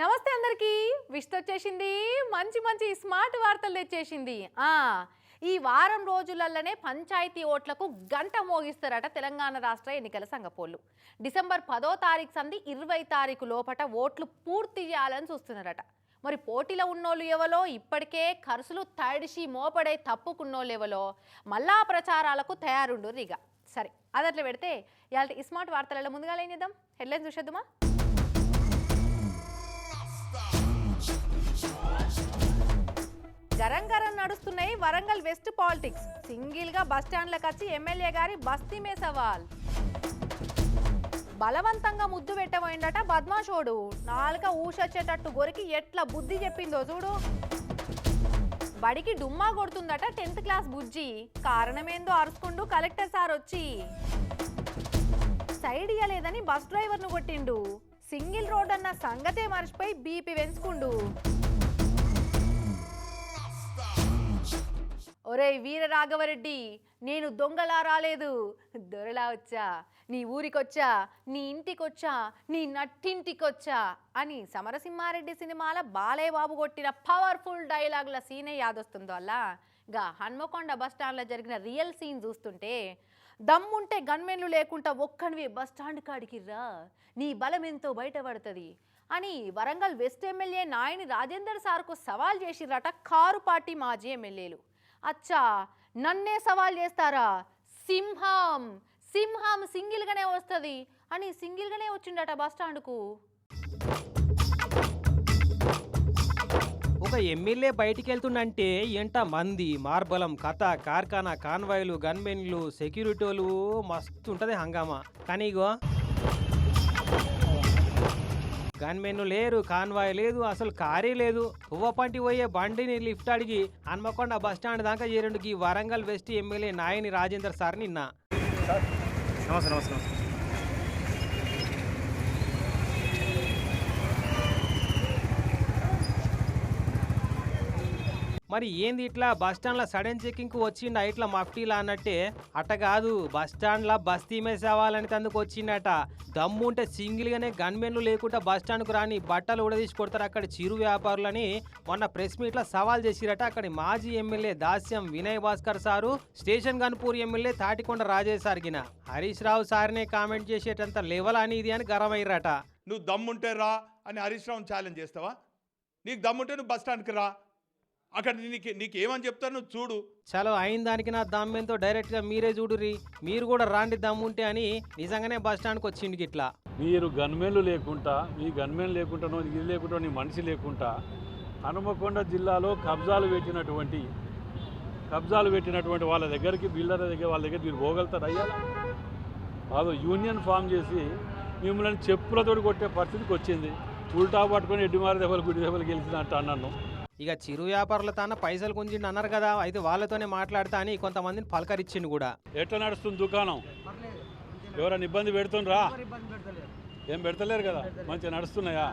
నమస్తే అందరికీ. విష్త వచ్చేసింది. మంచి మంచి స్మార్ట్ వార్తలు తెచ్చేసింది. ఈ వారం రోజులలోనే పంచాయతీ ఓట్లకు గంట మోగిస్తారట తెలంగాణ రాష్ట్ర ఎన్నికల సంఘపోళ్ళు. డిసెంబర్ పదో తారీఖు సంది ఇరవై తారీఖు లోపట ఓట్లు పూర్తి చేయాలని చూస్తున్నారట. మరి పోటీలో ఉన్నోళ్ళు ఎవలో? ఇప్పటికే ఖర్చులు తడిసి మోపడే తప్పుకున్నోళ్ళు ఎవలో? మళ్ళా ప్రచారాలకు తయారుండు ఇక సరే అదట్లా పెడితే ఇవాళ ఈ స్మార్ట్ వార్తలలో ముందుగా ఏం చేద్దాం? హెడ్లైన్ చూసేద్దామా? గరం గరం నడుస్తున్నాయి వరంగల్ వెస్ట్ పాలిటిక్స్. సింగిల్గా బస్ స్టాండ్లకు వచ్చి ఎమ్మెల్యే గారి బస్తీమే సవాల్. బలవంతంగా ముద్దు పెట్టబోయిందట బద్మాషోడు నాలుక ఊషొచ్చేటట్టు గొరికి ఎట్లా బుద్ధి చెప్పిందో చూడు. బడికి డుమ్మా కొడుతుందట టెన్త్ క్లాస్ బుజ్జి. కారణమేందో అరుచుకుంటూ కలెక్టర్ సార్ వచ్చి. సైడ్ ఇయ్యలేదని బస్ డ్రైవర్ను కొట్టిండు. సింగిల్ రోడ్ అన్న సంగతే మర్చిపోయి బీపీ పెంచుకుండు. ఒరేయ్ వీర రాఘవరెడ్డి నేను దొంగలా రాలేదు. దొరలా వచ్చా నీ ఊరికొచ్చా నీ ఇంటికొచ్చా నీ నట్టింటికొచ్చా అని సమరసింహారెడ్డి సినిమాల బాలయ్య బాబు కొట్టిన పవర్ఫుల్ డైలాగుల సీనే యాదొస్తుందో అలా గా హన్మకొండ బస్ స్టాండ్లో జరిగిన రియల్ సీన్ చూస్తుంటే దమ్ముంటే గన్మెన్లు లేకుండా ఒక్కనివి బస్ స్టాండ్ కాడికి రా నీ బలం ఎంతో బయటపడుతుంది అని వరంగల్ వెస్ట్ ఎమ్మెల్యే నాయని రాజేందర్ సార్కు సవాల్ చేసిరట కారు పార్టీ మాజీ ఎమ్మెల్యేలు. అచ్చా నన్నే సవాల్ చేస్తారా? సింహం సింహం సింగిల్గానే వస్తుంది అని సింగిల్గానే వచ్చిండట బస్ స్టాండ్కు. ఒక ఎమ్మెల్యే బయటికి వెళ్తుండంటే ఎంట మంది మార్బలం కథ కార్ఖానా కాన్వాయ్లు గన్మెన్లు సెక్యూరిటీలు మస్తు ఉంటుంది హంగామా. కానీ ఇగో గన్మెన్ లేరు కాన్వాయ్ లేదు అసలు కారే లేదు. పువ్వపంటి పోయే బండిని లిఫ్ట్ అడిగి హన్మకొండ బస్ స్టాండ్ దాకా చేరండుకి Warangal west MLA Nayini Rajender sir నిన్న. నమస్తే నమస్తే నమస్తే. మరి ఏంది ఇట్లా బస్ స్టాండ్లో సడన్ చెకింగ్ వచ్చిండ ఇట్లా మఫ్టీలా అన్నట్టే? అట్ట కాదు బస్ స్టాండ్లో బస్తీ మేసేవాలని తందుకు వచ్చిండట దమ్ము ఉంటే సింగిల్గానే గన్మెన్లు లేకుండా బస్ రాని బట్టలు ఉడదీసి కొడతారు అక్కడ చిరు వ్యాపారులని. మొన్న ప్రెస్ మీట్లో సవాల్ చేసిరట అక్కడి మాజీ MLA Dasyam Vinay Bhaskar sir station Ghanpur MLA Thatikonda Rajesh సార్గిన. Harish Rao సార్నే కామెంట్ చేసేటంత లెవెల్ అని ఇది అని గరమైరట నువ్వు దమ్ముంటే రా అని హరీష్ రావుని ఛాలెంజ్ చేస్తావా? నీకు దమ్ముంటే నువ్వు బస్ స్టాండ్కి రా. అక్కడ నీకు నీకు ఏమని చెప్తాను నువ్వు చూడు. చలో అయిన దానికి నా దమ్మెంతో డైరెక్ట్గా మీరే చూడుర్రి. మీరు కూడా రాండి దమ్ముంటే అని నిజంగానే బస్ స్టాండ్కి వచ్చిండు గిట్లా. మీరు గన్మెన్లు లేకుండా మీ గన్మెన్ లేకుండా ఇది లేకుండా నీ మనిషి లేకుండా హనుమకొండ జిల్లాలో కబ్జాలు పెట్టినటువంటి కబ్జాలు పెట్టినటువంటి వాళ్ళ దగ్గరికి బిల్డర్ దగ్గర వాళ్ళ దగ్గర మీరు పోగలుగుతారు అయ్యా వాళ్ళు యూనియన్ ఫామ్ చేసి మిమ్మల్ని చెప్పులతోటి కొట్టే పరిస్థితికి వచ్చింది. ఉల్టా పట్టుకొని ఎడ్డిమారి దెబ్బలు గుడి దెబ్బలు గెలిచినట్టు అన్నాను. ఇక చిరు వ్యాపారుల తాన పైసలు గుంజిండు అన్నారు కదా అయితే వాళ్ళతోనే మాట్లాడతా అని కొంతమందిని పలకరించిండు కూడా. ఎట్లా నడుస్తుంది దుకాణం? ఎవరైనా ఇబ్బంది పెడుతుండ్రా? ఏం పెడతలేరు కదా? మంచిగా నడుస్తున్నాయా?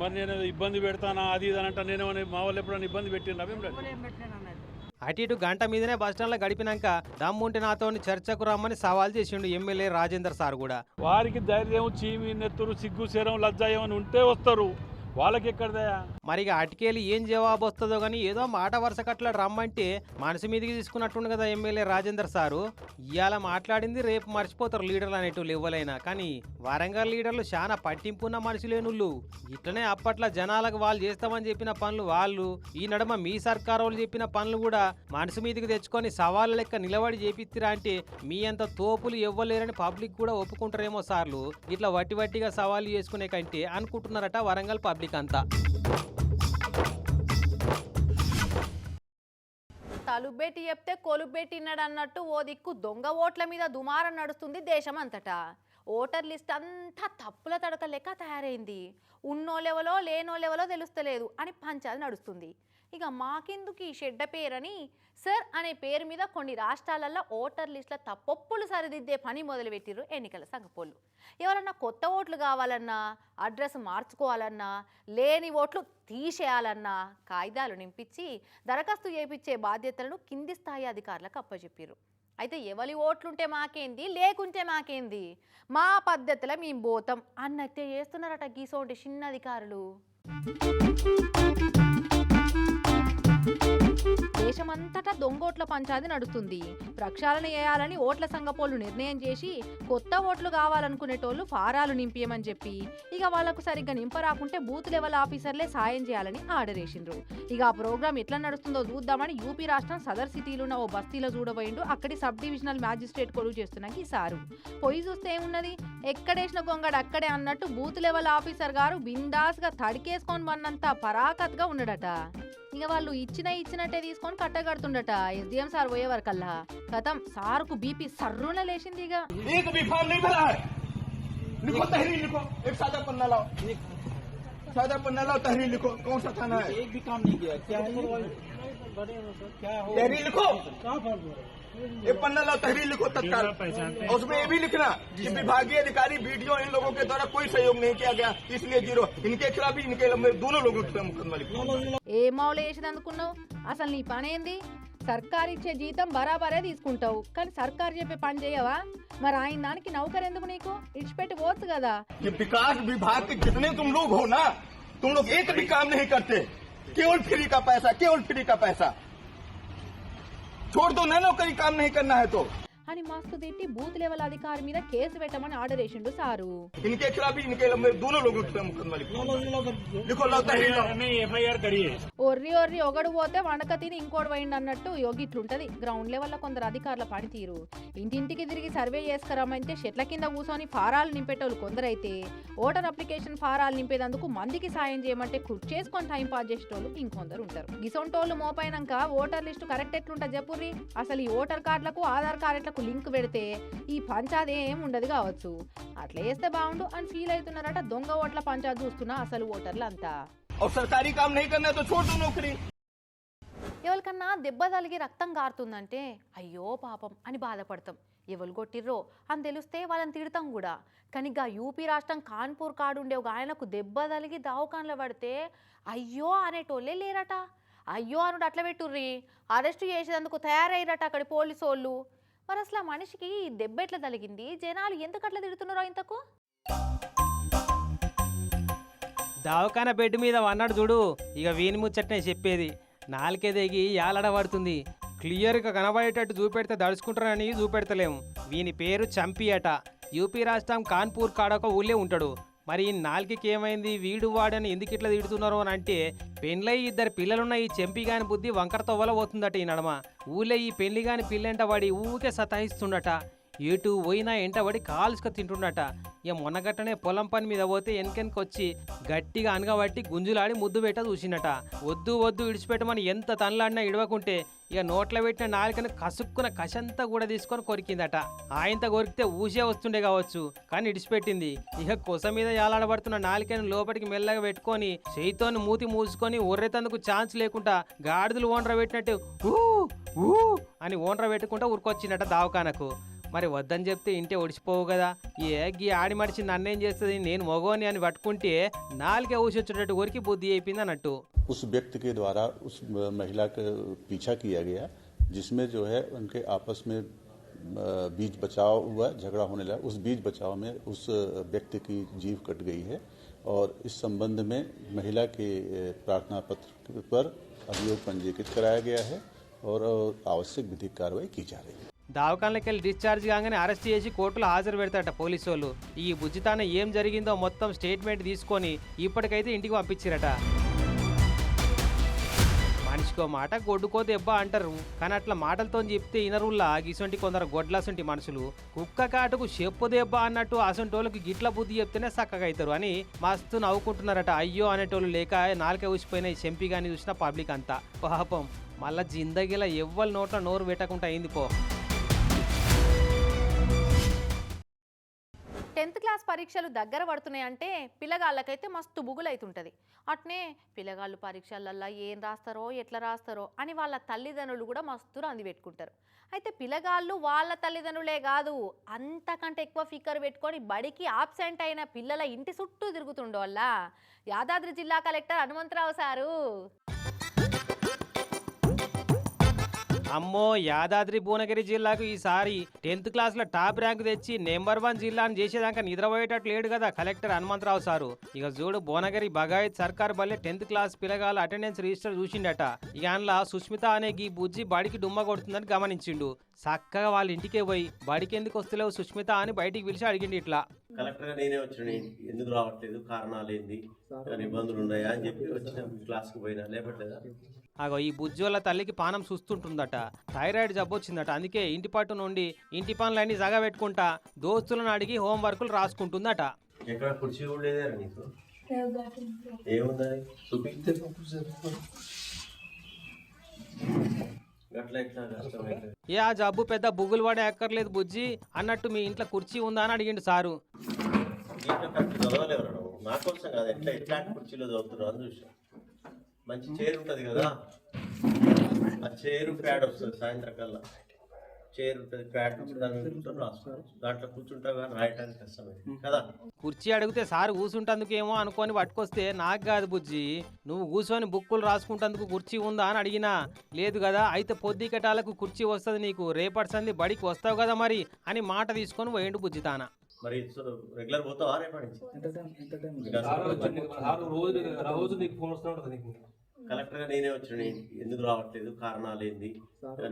మరి నేను ఇబ్బంది పెడతానా అది ఇది అని అంటే నేను మా వాళ్ళు ఎప్పుడైనా ఇబ్బంది లేదు అటు ఇటు గంట మీదనే బస్ స్టాండ్లో గడిపినాక దమ్ముంటే నాతో చర్చకు రమ్మని సవాల్ చేసిండు ఎమ్మెల్యే రాజేందర్ సార్ కూడా. వారికి ధైర్యం చీమి నెత్తురు సిగ్గు శరం లజ్జ ఏమైనా ఉంటే వస్తారు. వాళ్ళకి ఎక్కడదయా మరి ఇక అటుకెళ్ళి ఏం జవాబు వస్తుందో కానీ ఏదో మాట వరుస కట్ల రమ్మంటే మనసు మీదకి తీసుకున్నట్టుండు కదా ఎమ్మెల్యే రాజేందర్ సారు. ఇవాళ మాట్లాడింది రేపు మర్చిపోతారు లీడర్లు అనేటోళ్ళు ఇవ్వలైనా కానీ వరంగల్ లీడర్లు చాలా పట్టింపున్న మనుషులేనుళ్ళు. ఇట్లనే అప్పట్లో జనాలకు వాళ్ళు చేస్తామని చెప్పిన పనులు వాళ్ళు ఈ నడుమ మీ సర్కారు చెప్పిన పనులు కూడా మనసు మీదకి తెచ్చుకొని సవాళ్ళ లెక్క నిలబడి చేపిత్తిరా అంటే మీ అంత తోపులు ఇవ్వలేరని పబ్లిక్ కూడా ఒప్పుకుంటారేమో సార్లు. ఇట్లా వట్టి వట్టిగా సవాళ్ళు చేసుకునే కంటే అనుకుంటున్నారట వరంగల్ పబ్లిక్. అంతా తలుబెట్టి చెప్తే కొలుబెట్టినాడు అన్నట్టు ఓ దిక్కు దొంగ ఓట్ల మీద దుమారం నడుస్తుంది దేశం అంతటా ఓటర్ లిస్ట్ అంతా తప్పుల తడక లెక్క తయారైంది. ఉన్నో లేనోళ్ళెవలో లేనో తెలుస్తలేదు అని పంచాది నడుస్తుంది. ఇక మాకెందుకు ఈ షెడ్డ పేరని? సర్ అనే పేరు మీద కొన్ని రాష్ట్రాలలో ఓటర్ లిస్టుల తప్పొప్పులు సరిదిద్దే పని మొదలుపెట్టిర్రు ఎన్నికల సంఘపోళ్ళు ఎవరన్నా కొత్త ఓట్లు కావాలన్నా అడ్రస్ మార్చుకోవాలన్నా లేని ఓట్లు తీసేయాలన్నా కాయిదాలు నింపించి దరఖాస్తు చేయించే బాధ్యతలను కింది స్థాయి అధికారులకు అప్పచెప్పారు అయితే ఎవరి ఓట్లుంటే మాకేంది? లేకుంటే మాకేంది? మా పద్ధతిలో మేము పోతాం అన్నట్టే చేస్తున్నారట గీసోటి చిన్న అధికారులు. దేశమంతటా దొంగోట్ల పంచాది నడుస్తుంది. ప్రక్షాళన చేయాలని ఓట్ల సంఘపోళ్ళు నిర్ణయం చేసి కొత్త ఓట్లు కావాలనుకునేటోళ్ళు ఫారాలు నింపియమని చెప్పి ఇక వాళ్ళకు సరిగ్గా నింపరాకుంటే బూత్ లెవెల్ ఆఫీసర్లే సాయం చేయాలని ఆర్డర్ వేసిండ్రు ఇక ఆ ప్రోగ్రామ్ ఎట్లా నడుస్తుందో చూద్దామని యూపీ రాష్ట్రం సదర్ సిటీలో ఉన్న ఓ బస్తీలో చూడబోయిండు. అక్కడి సబ్ డివిజనల్ మ్యాజిస్ట్రేట్ కొలువు చేస్తున్న ఈ సారు పోయి చూస్తే ఏమున్నది? ఎక్కడేసిన గొంగడు అక్కడే అన్నట్టు బూత్ లెవెల్ ఆఫీసర్ గారు బిందాస్గా తడికేసుకొని వన్నంత పరాకత్గా ఉన్నాడట. ఇక వాళ్ళు ఇచ్చిన ఇచ్చినట్టే తీసుకొని కట్టగడుతుండట ఎస్డిఎం సార్ పోయే వరకల్లా కథం సార్కు బీపీ సర్రున లేచింది ఇక एक भी फॉर्म नहीं भरा है लिखो तहरीर लिखो एक सादा पन्ना लाओ सादा पन्ना लाओ तहरीर लिखो कौन सा थाना है एक भी काम नहीं किया क्या तहरीर लिखो एक पन्ना लाओ तहरीर लिखो तत्काल और उसमें ये भी लिखना कि विभागीय अधिकारी वीडियो इन लोगों के द्वारा कोई सहयोग नहीं किया गया इसलिए जीरो इनके खिलाफ ही इनके खिलाफ दोनों लोगों के खिलाफ मुकदमा लिखो ఏ మౌలు వేసింది అనుకున్నావు అసలు నీ పని ఏంది సర్కార్ ఇచ్చే జీతం బరాబరే తీసుకుంటావు కానీ సర్కార్ చెప్పే పని చేయవా మరి ఆయన దానికి నౌకరు ఎందుకు నీకు ఇడిచిపెట్టి పోవచ్చు కదా ये विकास विभाग के जितने तुम लोग हो ना तुम लोग एक भी काम नहीं करते केवल फ्री का पैसा, केवल फ्री का पैसा। छोड़ दो नौकरी काम नहीं करना है तो। అని మస్తు తిట్టి బూత్ లెవెల్ అధికారి మీద కేసు పెట్టమని ఆర్డర్ చేసిండు సారు. ఒర్రి ఒర్రి ఒకడు పోతే వనక తిని ఇంకోటి పోయింది అన్నట్టు యోగిట్లుంటది. గ్రౌండ్ లెవెల్లో కొందరు అధికారుల పనితీరు. ఇంటింటికి తిరిగి సర్వే చేసుకురమ్మంటే చెట్ల కింద కూర్చొని ఫారాలు నింపేటోళ్ళు కొందరైతే. ఓటర్ అప్లికేషన్ ఫారాలు నింపేదందుకు మందికి సాయం చేయమంటే చేసుకొని టైం పాస్ చేసేటోళ్ళు ఇంకొందరు ఉంటారు గిసొంటోళ్ళు మోపైనాక ఓటర్ లిస్టు కరెక్ట్ ఎట్లుంటది చెప్పుర్రి అసలు ఈ ఓటర్ కార్డులకు ఆధార్ కార్డులకు లింక్ పెడితే ఈ పంచాద్ ఏం ఉండదు కావచ్చు. అట్లా చేస్తే బాగుండు అని ఫీల్ అవుతున్నారట దొంగ ఓట్ల పంచా చూస్తున్నా అసలు ఓటర్లంతా. ఎవరికన్నా దెబ్బ తలిగి రక్తం గారుతుందంటే అయ్యో పాపం అని బాధపడతాం. ఎవరు కొట్టిర్రో అని తెలిస్తే వాళ్ళని తిడతాం కూడా. కానీ గా యూపీ రాష్ట్రం కాన్పూర్ కాడు ఉండే ఒక ఆయనకు దెబ్బ తలిగి దావకాన్లో పడితే అయ్యో అనేటోళ్ళే లేరట. అయ్యో అనుడు అట్లా పెట్టుర్రీ. అరెస్టు చేసేందుకు తయారయ్యరట అక్కడి పోలీసు వాళ్ళు మరి అసలు ఆ మనిషికి ఈ దెబ్బ ఎట్లా తగిలింది. జనాలు ఎందుకు అట్లా తిడుతున్నారో ఇంతకు? దవాఖాన బెడ్ మీద వన్నాడు చూడు. ఇక వీని ముచ్చట్నే చెప్పేది. నాలుకే దిగి యాలడబడుతుంది. క్లియర్గా కనబడేటట్టు చూపెడితే దడుచుకుంటారని చూపెడతలేము. వీని పేరు చంపి అట. యూపీ రాష్ట్రం కాన్పూర్ కాడొక ఊళ్ళే ఉంటాడు. మరి ఈ నాలుగుకి ఏమైంది వీడు వాడని ఎందుకు ఇట్లా తిడుతున్నారు అని అంటే పెండ్లై ఇద్దరు పిల్లలున్న ఈ చెంపిగాని బుద్ధి వంకరతో వల పోతుందట ఈ నడమ. ఊళ్ళో ఈ పెళ్ళి గాని పిల్లంట వాడి ఊకే సతాయిస్తుండట. ఎటు పోయినా ఎంటబడి కాల్చుక తింటుండట. ఇక మొన్నగట్టనే పొలం పని మీద పోతే వెనకెనక వచ్చి గట్టిగా అనగబట్టి గుంజులాడి ముద్దు పెట్ట చూసినట వద్దు వద్దు ఇడిచిపెట్టమని ఎంత తనలాడినా ఇడవకుంటే ఇక నోట్లో పెట్టిన నాలుకను కసుక్కున కసంతా కూడా తీసుకొని కొరికిందట. ఆయంత కొరికితే ఊసే వస్తుండే కావచ్చు కానీ ఇడిచిపెట్టింది. ఇక కొస మీద యాలాడబడుతున్న నాలుకను లోపలికి మెల్లగా పెట్టుకొని చేయితోని మూతి మూసుకొని ఉర్రెతందుకు ఛాన్స్ లేకుండా గాడిదలు ఓనర పెట్టినట్టు ఊ ఊ అని ఓనర పెట్టుకుంటా ఉరికొచ్చిందట దావకానకు. మరి వద్దని చెప్తే ఇంటే ఒడిచిపోవు కదా ఏ గీ ఆడి మడిచి నన్నేం చేస్తుంది నేను మగోని అని పట్టుకుంటే నాలుగే ఊసొచ్చేటట్టు ఊరికి బుద్ధి అయిపోయింది అన్నట్టు उस व्यक्ति के द्वारा उस महिला का पीछा किया गया जिसमें जो है उनके आपस में अ, बीच बचाव हुआ झगड़ा होने लगा उस बीच बचाव में उस व्यक्ति की जीव कट गई है और इस संबंध में महिला के अ, प्रार्थना पत्र पर अभियोग पंजीकृत कराया गया है और अ, आवश्यक विधिक कार्रवाई की जा रही है దావకాన్లకి వెళ్ళి డిశ్చార్జ్ కాగానే అరెస్ట్ చేసి కోర్టులో హాజరు పెడతారట పోలీసు వాళ్ళు ఈ బుజ్జితాన ఏం జరిగిందో మొత్తం స్టేట్మెంట్ తీసుకొని ఇప్పటికైతే ఇంటికి పంపించారట. మనిషికో మాట గొడ్డుకో దెబ్బ అంటారు. కానీ అట్లా మాటలతో చెప్తే ఇనరుల్లా గిసొంటి కొందరు గొడ్లసొంటి మనుషులు. కుక్క కాటుకు చెప్పు దెబ్బ అన్నట్టు అసంటోళ్ళకి గిట్ల బుద్ధి చెప్తేనే చక్కగా అవుతారు అని మస్తు నవ్వుకుంటున్నారట. అయ్యో అనేటోళ్ళు లేక నాలుక ఊసిపోయిన చెంపి కానీ చూసిన పబ్లిక్ అంతా. పాపం మళ్ళా జిందగీలా ఎవ్వరి నోట్ల నోరు పెట్టకుండా అయింది పో. క్లాస్ పరీక్షలు దగ్గర పడుతున్నాయంటే పిల్లగాళ్ళకైతే మస్తు బుగులైతుంటుంది. అట్నే పిల్లగాళ్ళు పరీక్షలల్లో ఏం రాస్తారో ఎట్లా రాస్తారో అని వాళ్ళ తల్లిదండ్రులు కూడా మస్తు రంది పెట్టుకుంటారు. అయితే పిల్లగాళ్ళు వాళ్ళ తల్లిదండ్రులే కాదు అంతకంటే ఎక్కువ ఫిక్కర్ పెట్టుకొని బడికి ఆబ్సెంట్ అయిన పిల్లల ఇంటి చుట్టూ తిరుగుతుండో వల్ల యాదాద్రి జిల్లా కలెక్టర్ హనుమంతరావు సారు. అమ్మో యాదాద్రి భువనగిరి జిల్లాకు ఈసారి టెన్త్ క్లాస్లో టాప్ ర్యాంక్ తెచ్చి నెంబర్ వన్ జిల్లాని చేసేదాకా నిద్రపోయేటట్లు లేడు కదా కలెక్టర్ హనుమంతరావు సారు. ఇక చూడు భువనగిరి బగాయత్ సర్కార్ బల్లే టెన్త్ క్లాస్ పిల్లగాల అటెండెన్స్ రిజిస్టర్ చూసిండట. ఇక అందులో సుస్మిత అనే గీ బుజ్జి బడికి డుమ్మ కొడుతుందని గమనించిండు. చక్కగా వాళ్ళ ఇంటికే పోయి బడికి ఎందుకు వస్తలేవు సుస్మిత అని బయటికి పిలిచి అడిగింది ఇట్లా. కలెక్టర్ నేనే వచ్చిన ఎందుకు రావట్లేదు కారణాలు ఏంది ఇబ్బందులు ఉన్నాయా అని చెప్పి వచ్చిన క్లాస్కు పోయినా లేపట్లేదా? అగో ఈ బుజ్జోళ్ళ తల్లికి పానం చూస్తుంటుందట. థైరాయిడ్ జబ్బు వచ్చిందట అందుకే ఇంటి పట్టు నుండి ఇంటి పనులన్నీ జగ పెట్టుకుంటా దోస్తులను అడిగి హోంవర్కులు రాసుకుంటుందట. ఎక్కడ కుర్చీ కూడా లేదే నీకు ఏముందని చూపిస్తే గట్ల ఎట్లా కష్టమైతే ఏ ఆ జబ్బు పెద్ద బుగ్గులు పడే ఎక్కర్లేదు బుజ్జి. అన్నట్టు మీ ఇంట్లో కుర్చీ ఉందా అని అడిగిండు సారు. నా కోసం కాదు ఎట్లా ఎట్లాంటి కుర్చీలో చదువుతున్నావు అని చూసా మంచి చైర్ ఉంటుంది కదా. ఆ చైర్ ప్యాడ్ వస్తుంది సాయంత్రం కల్లా చైర్ ఉంటుంది ప్యాడ్ దాని రాసుకోవచ్చు దాంట్లో కూర్చుంటావు కానీ రాయటానికి కష్టమైంది కదా? కుర్చీ అడిగితే సారు కూసుంటందుకేమో అనుకొని పట్టుకొస్తే నాకు కాదు బుజ్జి. నువ్వు కూర్చొని బుక్కులు రాసుకుంటందుకు కుర్చీ ఉందా అని అడిగినా లేదు కదా అయితే పొద్దుకటాలకు కుర్చీ వస్తుంది నీకు రేపటి సంది బడికి వస్తావు కదా మరి అని మాట తీసుకొని పోయిండు బుజ్జి తాన. మరి రెగ్యులర్ పోతావా రేపటి నుంచి? కలెక్టర్ నేనే వచ్చిన. ఎందుకు రావట్లేదు? కారణాలు ఏంది?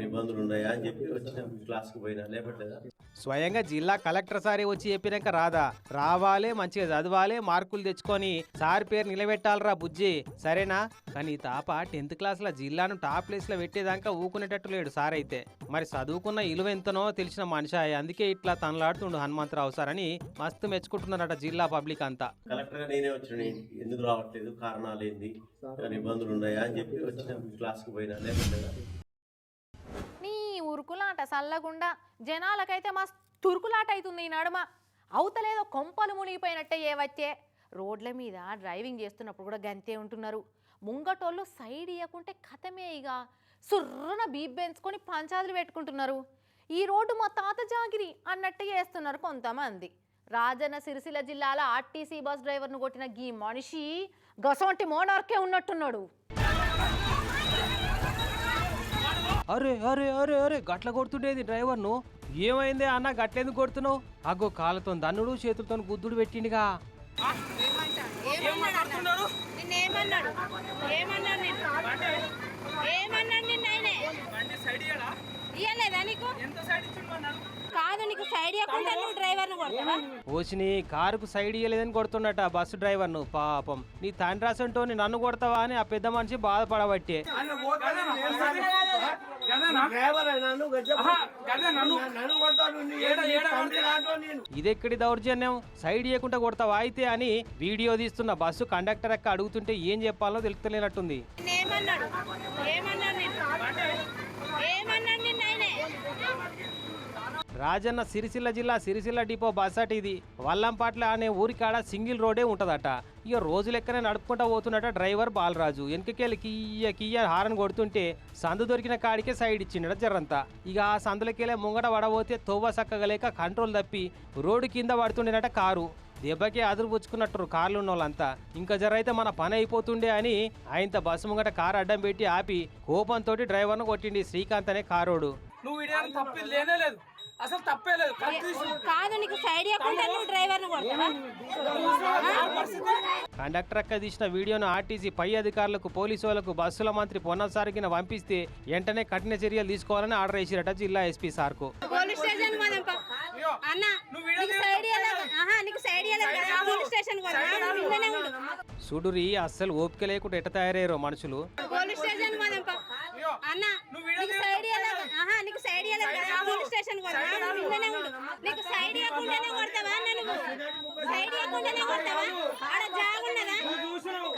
ఇబ్బందులు ఉన్నాయా అని చెప్పి వచ్చిన క్లాస్కు పోయినా లేపట్లేదా స్వయంగా జిల్లా కలెక్టర్ సారే వచ్చి చెప్పినాక రాదా? రావాలే మంచిగా చదవాలి మార్కులు తెచ్చుకొని సార్ పేరు నిలబెట్టాలరా బుజ్జి. సరేనా? కానీ తాప టెన్త్ క్లాస్లో జిల్లాను టాప్ ప్లేస్లో పెట్టేదాకా ఊకునేటట్టు లేడు సార్ అయితే. మరి చదువుకున్న ఇలువ ఎంతనో తెలిసిన మనిషి. అందుకే ఇట్లా తనలాడుతుండు హనుమంతరావు సార్ అని మస్తు మెచ్చుకుంటున్నారట జిల్లా పబ్లిక్ అంతా. కలెక్టర్గా నేనే వచ్చిన. ఎందుకు రావట్లేదు? కారణాలు ఏంది? ఏమైనా ఇబ్బందులు ఉన్నాయా అని చెప్పి వచ్చిన క్లాస్కు పోయినా లేకుండా నీ ఉరుకులాట చల్లగుండా జనాలకైతే మస్తు తురుకులాట అవుతుంది ఈ నడుమ. అవతలేదో కొంపలు మునిగిపోయినట్టే ఏ వచ్చే? రోడ్ల మీద డ్రైవింగ్ చేస్తున్నప్పుడు కూడా గంతే ఉంటున్నారు. ముంగటోళ్ళు సైడ్ ఇవ్వకుంటే కథమే ఇక. సుర్రున బీప్ పెంచుకొని పంచాదులు పెట్టుకుంటున్నారు. ఈ రోడ్డు మా తాత జాగిరి అన్నట్టు చేస్తున్నారు కొంతమంది. రాజన్న సిరిసిల్ల జిల్లాలో ఆర్టీసీ బస్ డ్రైవర్ను కొట్టిన గీ మనిషి గసొంటి మోనార్కే ఉన్నట్టున్నాడు. అరే అరే అరే అరే గట్ల కొడుతుండేది డ్రైవర్ను? ఏమైంది అన్న గట్లెందుకు కొడుతున్నావు? అగ్గో కాళ్ళతో దన్నుడు చేతులతో గుద్దుడు పెట్టిండిగా. ఏమన్నాడు ఇయ్యలేదా నీకు? కాదు నీకు సైడ్ ఇవ్వకుండా నువ్వు డ్రైవర్ను కొడతావా? ఓసిని కారుకు సైడ్ ఇయ్యలేదని కొడుతున్నట బస్సు డ్రైవర్ను పాపం. నీ తండ్రి అసంటోని నన్ను కొడతావా అని ఆ పెద్ద మనిషి బాధపడబట్టే. ఇదెక్కడి దౌర్జన్యం? సైడ్ ఇవ్వకుండా కొడతావా అయితే అని వీడియో తీస్తున్న బస్సు కండక్టర్ అక్క అడుగుతుంటే ఏం చెప్పాలో తెలుస్తలేనట్టుంది. ఏమన్నాడు ఏమన్నాడు? ఆయనే రాజన్న సిరిసిల్ల జిల్లా సిరిసిల్ల డిపో బస్ ఇది. వల్లంపాట్ల అనే ఊరికాడ సింగిల్ రోడే ఉంటుందట. ఇక రోజు లెక్కనే నడుపుకుంటా పోతున్నట డ్రైవర్ బాలరాజు. వెనుకకెళ్ళి కియ్య కియ్య హారన్ కొడుతుంటే సందు దొరికిన కాడికే సైడ్ ఇచ్చిండట జర్రంతా. ఇక ఆ సందులకెళ్ళే ముంగట పడబోతే తోవ సక్కగలేక కంట్రోల్ తప్పి రోడ్డు కింద పడుతుండేనట కారు. దెబ్బకే అదురు పుచ్చుకున్నట్టు కార్లు ఉన్న వాళ్ళంతా ఇంకా అయితే మన పని అయిపోతుండే అని ఆయనత బస్సు ముంగట కారు అడ్డం పెట్టి ఆపి కోపంతో డ్రైవర్ను కొట్టిండి శ్రీకాంత్ అనే కారోడు. నువ్వు తప్పి లేనే లేదు. అసలు తప్పే లేదు. కాదు నీకు సైడ్ ఇవ్వకుండా నువ్వు డ్రైవర్ను కొడతావా? కండక్టర్ అక్క తీసిన వీడియోను ఆర్టీసీ పై అధికారులకు పోలీసు వాళ్ళకు బస్సుల మంత్రి పొన్నసారికిన పంపిస్తే వెంటనే కఠిన చర్యలు తీసుకోవాలని ఆర్డర్ వేసిరట జిల్లా ఎస్పీ పోలీస్ స్టేషన్ సైడ్ ఇవ్వలేదు? కదా. పోలీస్ అస్సలు ఓపిక లేకుండా ఎట్ట తయారయ్యారో మనుషులు. Police station. అన్న నీకు సైడ్ ఇవ్వలేదు ఆహా నీకు సైడ్ ఇవ్వలేదు కదా పోలీస్ స్టేషన్ పోదాం నువ్వు ఇంట్లోనే ఉండు. నీకు సైడ్ ఇవ్వకుండానే కొడతావా? అన్న నువ్వు సైడ్ ఇవ్వకుండానే కొడతావా? ఆడ జాగున్నదా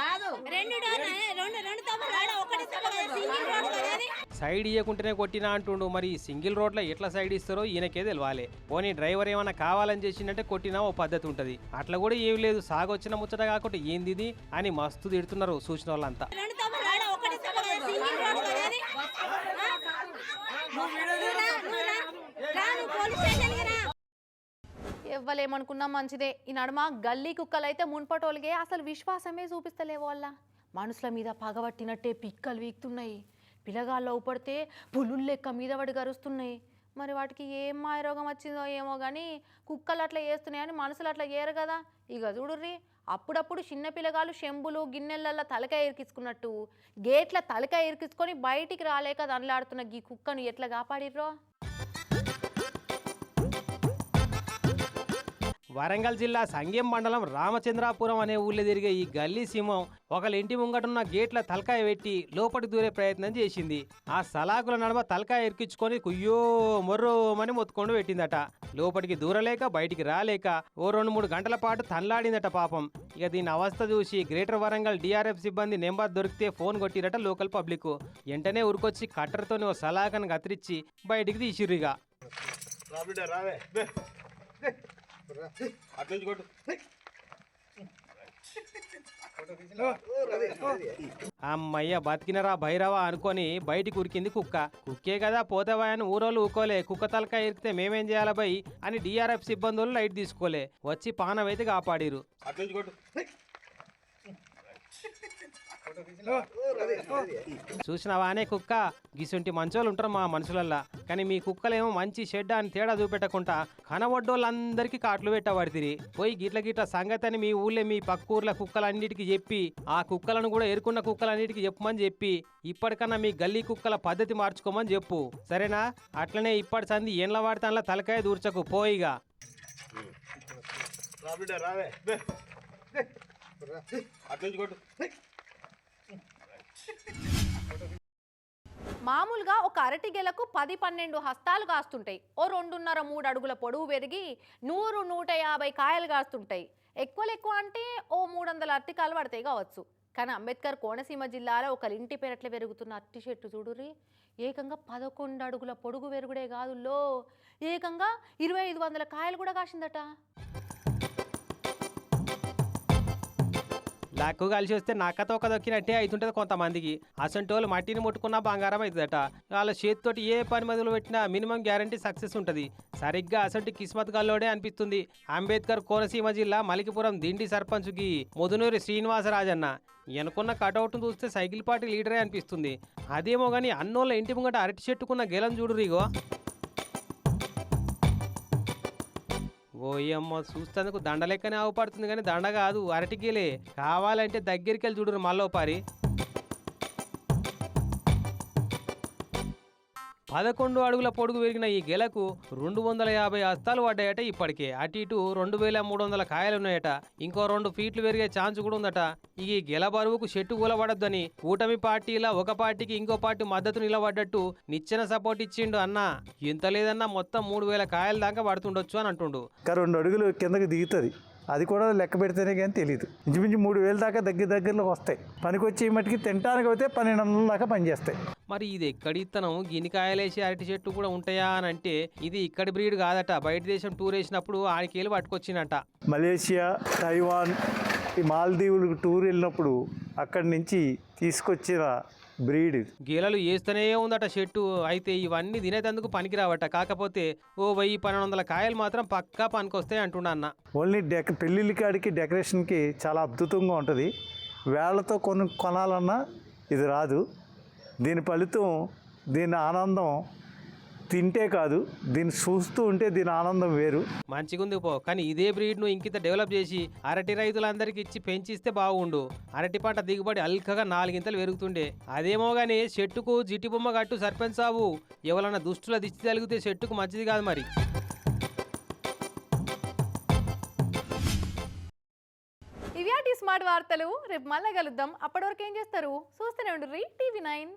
కాదు. రెండు డోర్లు రెండు రెండు తప్పులు ఆడ ఒకటి తప్పు కదా సింగిల్ రోడ్ కదా అది? సైడ్ ఇవ్వకుంటేనే కొట్టినా అంటుండు. మరి సింగిల్ రోడ్లో ఎట్లా సైడ్ ఇస్తారో ఈయనకే తెలియాలి పోనీ డ్రైవర్ ఏమైనా కావాలని చేసిందంటే కొట్టినా ఓ పద్ధతి ఉంటుంది. అట్లా కూడా ఏం లేదు. సాగొచ్చిన ముచ్చట కాకుండా ఏంది ఇది అని మస్తు తిడుతున్నారు చూసిన వాళ్ళంతా రెండు తప్పులు ఆడ ఒకటి తప్పు కదా సింగిల్ రోడ్ కదా అది ఆ? నువ్వు రా, నువ్వు రా. రా, నువ్వు పోలీస్ స్టేషన్కి రా ఇవ్వలేమనుకున్నా మంచిదే. ఈ నడుమ గల్లీ కుక్కలైతే మున్పటోళ్ళకే అసలు విశ్వాసమే చూపిస్తలేవు వాళ్ళ మనుషుల మీద పగబట్టినట్టే పిక్కలు వీక్తున్నాయి. పిల్లగాళ్ళు అవుపడితే పులులు లెక్క మీద పడి గరుస్తున్నాయి మరి వాటికి ఏం మాయరోగం వచ్చిందో ఏమో కానీ కుక్కలు అట్లా చేస్తున్నాయని మనుషులు అట్లా చేయరు కదా. ఇక చూడుర్రి అప్పుడప్పుడు చిన్న పిల్లగాళ్ళు చెంబులు గిన్నెలల్లో తలకాయ ఇరికించుకున్నట్టు గేట్ల తలకాయ ఇరికించుకొని బయటికి రాలేక దండలాడుతున్న ఈ కుక్కను ఎట్లా కాపాడిర్రో? వరంగల్ జిల్లా సంగెం మండలం రామచంద్రాపురం అనే ఊళ్ళో తిరిగే ఈ గల్లీ సింహం ఒకళ్ళ ఇంటి ముంగటున్న గేట్ల తలకాయ పెట్టి లోపలికి దూరే ప్రయత్నం చేసింది. ఆ సలాకుల నడుమ తలకాయ ఎరికించుకొని కుయ్యో మొర్రోమని మొత్తుకొని పెట్టిందట. లోపలికి దూరలేక బయటికి రాలేక ఓ రెండు మూడు గంటల పాటు తన్లాడిందట పాపం. ఇక దీని అవస్థ చూసి గ్రేటర్ వరంగల్ డిఆర్ఎఫ్ సిబ్బంది నెంబర్ దొరికితే ఫోన్ కొట్టిరట లోకల్ పబ్లిక్. వెంటనే ఉరికొచ్చి కట్టర్తోని ఓ సలాకను కత్తిరించి బయటికి తీసిర్రిగా అమ్మయ్య బతికినరా భైరవా అనుకొని బయటికి ఉరికింది కుక్క. కుక్కే కదా పోతావా అని ఊరోళ్ళు ఊకోలే. కుక్క తలకాయ ఇరికితే మేమేం చేయాలి బై అని డిఆర్ఎఫ్ సిబ్బందులు లైట్ తీసుకోలే. వచ్చి పానమైతే కాపాడిరు. కొట్టు. చూసినావా అనే కుక్క? గిసుంటి మంచోళ్ళు ఉంటారు మా మనుషులల్లా. కానీ మీ కుక్కలేమో మంచి షెడ్ అని తేడా చూపెట్టకుండా కనబడ్డోళ్ళందరికీ కాట్లు పెట్టబడితిరి. పోయి గిట్ల గిట్ల సంగతి అని మీ ఊళ్ళో మీ పక్క ఊర్ల కుక్కలన్నిటికీ చెప్పి ఆ కుక్కలను కూడా ఎరుకున్న కుక్కలన్నిటికీ చెప్పమని చెప్పి ఇప్పటికన్నా మీ గల్లీ కుక్కల పద్ధతి మార్చుకోమని చెప్పు. సరేనా? అట్లనే ఇప్పటి సంది ఎండ్ల వాడితే తలకాయ దూర్చకు. పోయిగా. రావే. అట్లా మామూలుగా ఒక అరటి గెలకు పది పన్నెండు హస్తాలు కాస్తుంటాయి. ఓ రెండున్నర మూడు అడుగుల పొడవు పెరిగి నూరు నూట యాభై కాయలు కాస్తుంటాయి. ఎక్కువ ఎక్కువ అంటే ఓ మూడు వందల అరటికాయలు పడతాయి కావచ్చు. కానీ అంబేద్కర్ కోనసీమ జిల్లాలో ఒకరి ఇంటి పెరట్లో పెరుగుతున్న అరటి చెట్టు చూడుర్రి. ఏకంగా పదకొండు అడుగుల పొడుగు పెరుగుడే కాదుల్లో. ఏకంగా ఇరవై ఐదు వందల కాయలు కూడా కాసిందట. నాకు కలిసి వస్తే నక్కతో ఒక దొక్కినట్టే అవుతుంటది కొంతమందికి. అసంటోళ్ళు మట్టిని ముట్టుకున్నా బంగారం అవుతుందట వాళ్ళ చేతితోటి ఏ పని మొదలు పెట్టినా మినిమం గ్యారంటీ సక్సెస్ ఉంటుంది. సరిగ్గా అసంటి కిస్మత్ గల్లోడే అనిపిస్తుంది. అంబేద్కర్ కోనసీమ జిల్లా మలికిపురం దిండి సర్పంచ్కి ముదునూరి శ్రీనివాసరాజన్న. ఎనుకున్న కటౌట్ను చూస్తే సైకిల్ పార్టీ లీడరే అనిపిస్తుంది. అదేమో కానీ అన్నోళ్ళ ఇంటి ముంగట అరటి చెట్టుకున్న గెలం చూడురిగో ఓయమ్మ చూస్తేందుకు దండ లెక్కనే అవపడుతుంది కానీ దండ కాదు అరటికీలే. కావాలంటే దగ్గరికి వెళ్ళి చూడరు మళ్ళీ పారి పదకొండు అడుగుల పొడుగు పెరిగిన ఈ గెలకు రెండు వందల యాభై హస్తాలు పడ్డాయట ఇప్పటికే. అటు ఇటు రెండు వేల మూడు వందల కాయలున్నాయట. ఇంకో రెండు ఫీట్లు పెరిగే ఛాన్స్ కూడా ఉందట. ఈ గెల బరువుకు చెట్టు కూలబడద్దని కూటమి పార్టీలా ఒక పార్టీకి ఇంకో పార్టీ మద్దతు నిలబడ్డట్టు నిచ్చెన సపోర్ట్ ఇచ్చిండు అన్న. ఇంత లేదన్నా మొత్తం మూడు వేల కాయల దాకా పడుతుండొచ్చు అని అంటుండు. రెండు అడుగులు కిందకి దిగుతుంది. అది కూడా లెక్క పెడితేనే కానీ తెలియదు ఇంచుమించు మూడు వేలు దాకా దగ్గర దగ్గరలోకి వస్తాయి. పనికొచ్చి మట్టుకి తినడానికి అయితే పన్నెండు వందల దాకా పనిచేస్తాయి. మరి ఇది ఎక్కడి ఇత్తనం గినికాయలేసి అరటి చెట్టు కూడా ఉంటాయా అని అంటే ఇది ఇక్కడి బ్రీడ్ కాదట. బయట దేశం టూర్ వేసినప్పుడు ఆడికేళ్ళు పట్టుకొచ్చినట. మలేషియా తైవాన్ ఈ మాల్దీవులకు టూర్ వెళ్ళినప్పుడు అక్కడి నుంచి తీసుకొచ్చిన బ్రీడ్ గీలలు వేస్తూనే ఉందట చెట్టు అయితే ఇవన్నీ తినేటందుకు పనికిరావట. కాకపోతే ఓ వెయ్యి పన్నెండు వందల కాయలు మాత్రం పక్కా పనికొస్తాయి అంటున్నా అన్న. ఓన్లీ డెక పెళ్ళిళ్ళ కాడికి డెకరేషన్కి చాలా అద్భుతంగా ఉంటుంది. వేళ్ళతో కొను కొనాలన్నా ఇది రాదు. దీని ఫలితం దీని ఆనందం తింటే కాదు దీన్ని చూస్తూ ఉంటే దీని ఆనందం వేరు. మంచిగుంది పో కానీ ఇదే బ్రీడ్ను ఇంకిత డెవలప్ చేసి అరటి రైతులందరికీ ఇచ్చి పెంచిస్తే బాగుండు. అరటి పంట దిగుబడి అల్కగా నాలుగింతలు పెరుగుతుండే. అదేమో గానీ చెట్టుకు జిట్టి బొమ్మ కట్టు సర్పంచ్ సాబు ఎవరన్నా దుష్టుల దిష్టి తగిలితే చెట్టుకు మంచిది కాదు మరి. ఇవి స్మార్ట్ వార్తలు. రేపు మళ్ళా కలుద్దాం. అప్పటి వరకు ఏం చేస్తారు? చూస్తూనే ఉండు టీవీ నైన్.